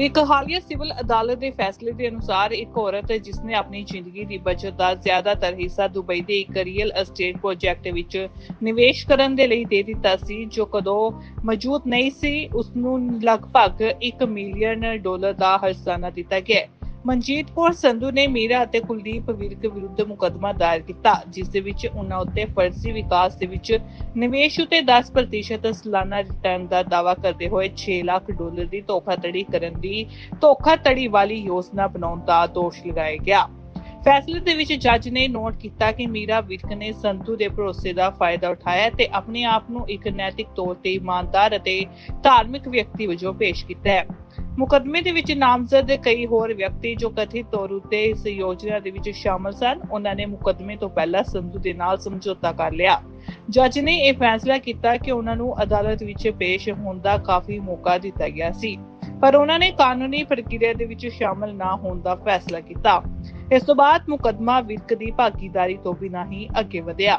ਇੱਕ ਹਾਲੀਆ ਸਿਵਲ ਅਦਾਲਤ ਦੇ ਫੈਸਲੇ ਦੇ ਅਨੁਸਾਰ ਇੱਕ ਔਰਤ ਜਿਸ ਨੇ ਆਪਣੀ ਜ਼ਿੰਦਗੀ ਦੀ ਬਚਤ ਦਾ ਜ਼ਿਆਦਾਤਰ ਹਿੱਸਾ ਦੁਬਈ ਦੇ ਇੱਕ ਰੀਅਲ ਅਸਟੇਟ ਪ੍ਰੋਜੈਕਟ ਵਿੱਚ ਨਿਵੇਸ਼ ਕਰਨ ਦੇ ਲਈ ਦੇ ਦਿੱਤਾ ਸੀ, ਜੋ ਕਦੋਂ ਮੌਜੂਦ ਨਹੀਂ ਸੀ ਉਸ ਨੂੰ ਲਗਭਗ 1 ਮਿਲੀਅਨ ਡਾਲਰ ਦਾ ਹਰਸਾਨਾ ਦਿੱਤਾ ਗਿਆ ਮਨਜੀਤ ਕੌਰ ਸੰਧੂ ਨੇ ਮੀਰਾ ਅਤੇ ਕੁਲਦੀਪ ਵਿਰਕ ਵਿਰੁੱਧ ਮੁਕੱਦਮਾ ਦਾਇਰ ਕੀਤਾ, ਜਿਸ ਦੇ ਵਿੱਚ ਉਹਨਾਂ ਉੱਤੇ ਫਰਜ਼ੀ ਵਿਕਾਸ ਦੇ ਵਿੱਚ ਨਿਵੇਸ਼ ਉਤੇ 10% ਸਾਲਾਨਾ ਰਿਟਰਨ ਦਾ ਦਾਅਵਾ ਕਰਦੇ ਹੋਏ 6 ਲੱਖ ਡਾਲਰ ਦੀ ਧੋਖਾਧੜੀ ਕਰਨ ਦੀ ਧੋਖਾਧੜੀ ਵਾਲੀ ਯੋਜਨਾ ਬਣਾਉਣ ਦਾ ਦੋਸ਼ ਲਗਾਇਆ ਗਿਆ। ਫੈਸਲੇ ਦੇ ਵਿੱਚ ਜੱਜ ਨੇ ਨੋਟ ਕੀਤਾ ਕਿ ਮੀਰਾ ਵਿਰਕ ਨੇ ਸੰਧੂ ਦੇ ਭਰੋਸੇ ਦਾ ਫਾਇਦਾ ਉਠਾਇਆ ਤੇ ਆਪਣੇ ਆਪ ਨੂੰ ਇੱਕ ਨੈਤਿਕ ਤੌਰ ਤੇ ਇਮਾਨਦਾਰ ਅਤੇ ਧਾਰਮਿਕ ਵਿਅਕਤੀ ਵਜੋਂ ਪੇਸ਼ ਕੀਤਾ ਹੈ। ਮੁਕੱਦਮੇ ਦੇ ਵਿੱਚ ਨਾਮਜ਼ਦ ਕਈ ਹੋਰ ਵਿਅਕਤੀ ਜੋ ਕਥਿਤ ਤੌਰ ਉਤੇ ਇਸ ਯੋਜਨਾ ਦੇ ਵਿੱਚ ਸ਼ਾਮਲ ਸਨ, ਉਹਨਾਂ ਨੇ ਮੁਕੱਦਮੇ ਤੋਂ ਪਹਿਲਾਂ ਸੰਧੂ ਦੇ ਨਾਲ ਸਮਝੌਤਾ ਕਰ ਲਿਆ। ਜੱਜ ਨੇ ਇਹ ਫੈਸਲਾ ਕੀਤਾ ਕਿ ਉਹਨਾਂ ਨੂੰ ਅਦਾਲਤ ਵਿੱਚ ਪੇਸ਼ ਹੋਣ ਦਾ ਕਾਫੀ ਮੌਕਾ ਦਿੱਤਾ ਗਿਆ ਸੀ, ਪਰ ਉਹਨਾਂ ਨੇ ਕਾਨੂੰਨੀ ਪ੍ਰਕਿਰਿਆ ਦੇ ਵਿੱਚ ਸ਼ਾਮਲ ਨਾ ਹੋਣ ਦਾ ਫੈਸਲਾ ਕੀਤਾ। ਇਸ ਤੋਂ ਬਾਅਦ ਮੁਕੱਦਮਾ ਵਿਰਕ ਦੀ ਭਾਗੀਦਾਰੀ ਤੋਂ ਬਿਨਾਂ ਹੀ ਅੱਗੇ ਵਧਿਆ।